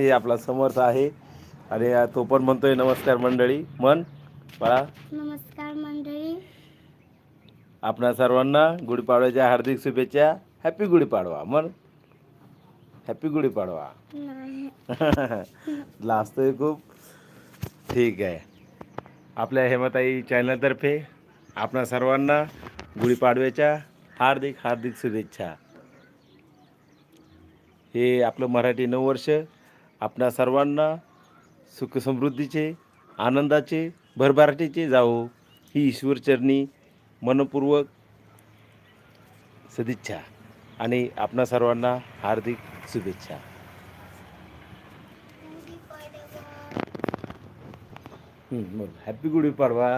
हे आपला समर्थ आहे. आणि तो पण म्हणतोय नमस्कार मंडळी. मन बाळा. नमस्कार मंडळी. आपणा सर्वांना गुढीपाडव्याच्या हार्दिक शुभेच्छा. हॅपी गुढीपाडवा. मन हॅपी गुढीपाडवा. लाजतोय खूप. ठीक आहे. आपल्या हेमताई चॅनलतर्फे आपणा सर्वांना गुढीपाडव्याच्या हार्दिक हार्दिक शुभेच्छा. हे आपलं मराठी नववर्ष आपणा सर्वांना सुखसमृद्धीचे आनंदाचे भरभराटीचे जावो ही ईश्वरचरणी मनपूर्वक सदिच्छा आणि आपणा सर्वांना हार्दिक शुभेच्छा. हं, बोल. हॅपी हां. गुढी पाडवा.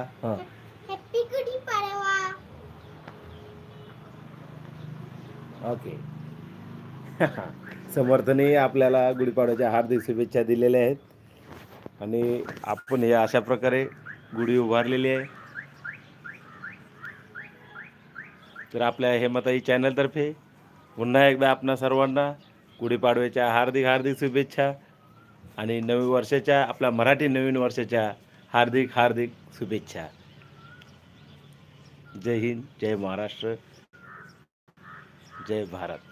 ओके समर्थने आपल्याला गुढीपाडव्याच्या हार्दिक शुभेच्छा दिलेल्या आहेत. आणि आपण हे अशा प्रकारे गुढी उभारलेली आहे. तर आपल्या हेमताई चॅनलतर्फे पुन्हा एकदा आपणा सर्वांना गुढीपाडव्याच्या हार्दिक हार्दिक शुभेच्छा आणि नवीन वर्षाच्या आपल्या मराठी नवीन वर्षाच्या हार्दिक हार्दिक शुभेच्छा. जय हिंद जय महाराष्ट्र जय भारत.